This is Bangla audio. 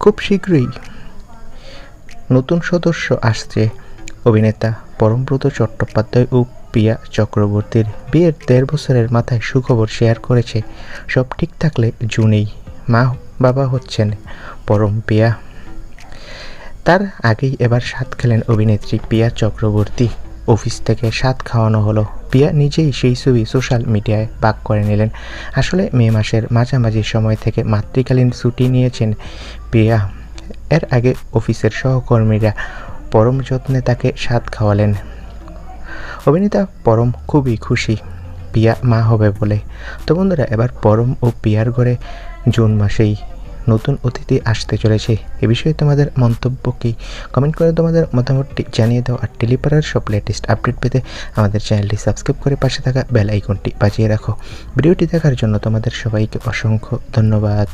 খুব শীঘ্রই নতুন সদস্য আসছে। অভিনেতা পরমব্রত চট্টোপাধ্যায় ও পিয়া চক্রবর্তীর বিয়ের দেড় বছরের মাথায় সুখবর শেয়ার করেছে। সব ঠিক থাকলে জুনেই মা বাবা হচ্ছেন পরম পিয়া। তার আগেই এবার স্বাদ খেলেন অভিনেত্রী পিয়া চক্রবর্তী। অফিস থেকে স্বাদ খাওয়ানো হলো। পিয়া নিজেই সেই ছবি সোশ্যাল মিডিয়ায় বাক করে নিলেন। আসলে মে মাসের মাঝামাঝি সময় থেকে মাতৃকালীন ছুটি নিয়েছেন পিয়া এর আগে অফিসের সহকর্মীরা পরম যত্নে তাকে স্বাদ খাওয়ালেন। অভিনেতা পরম খুবই খুশি। পিয়া মা হবে বলে। তো বন্ধুরা, এবার পরম ও পিয়ার ঘরে জুন মাসেই নতুন অতিথি আসতে চলেছে। এ বিষয়ে তোমাদের মন্তব্য কি? কমেন্ট করে তোমাদের মতামতটি জানিয়ে দাও আর টেলিপাড়ার সব লেটেস্ট আপডেট পেতে আমাদের চ্যানেলটি সাবস্ক্রাইব করে পাশে থাকা বেল আইকনটি বাজিয়ে রাখো। ভিডিওটি দেখার জন্য তোমাদের সবাইকে অসংখ্য ধন্যবাদ।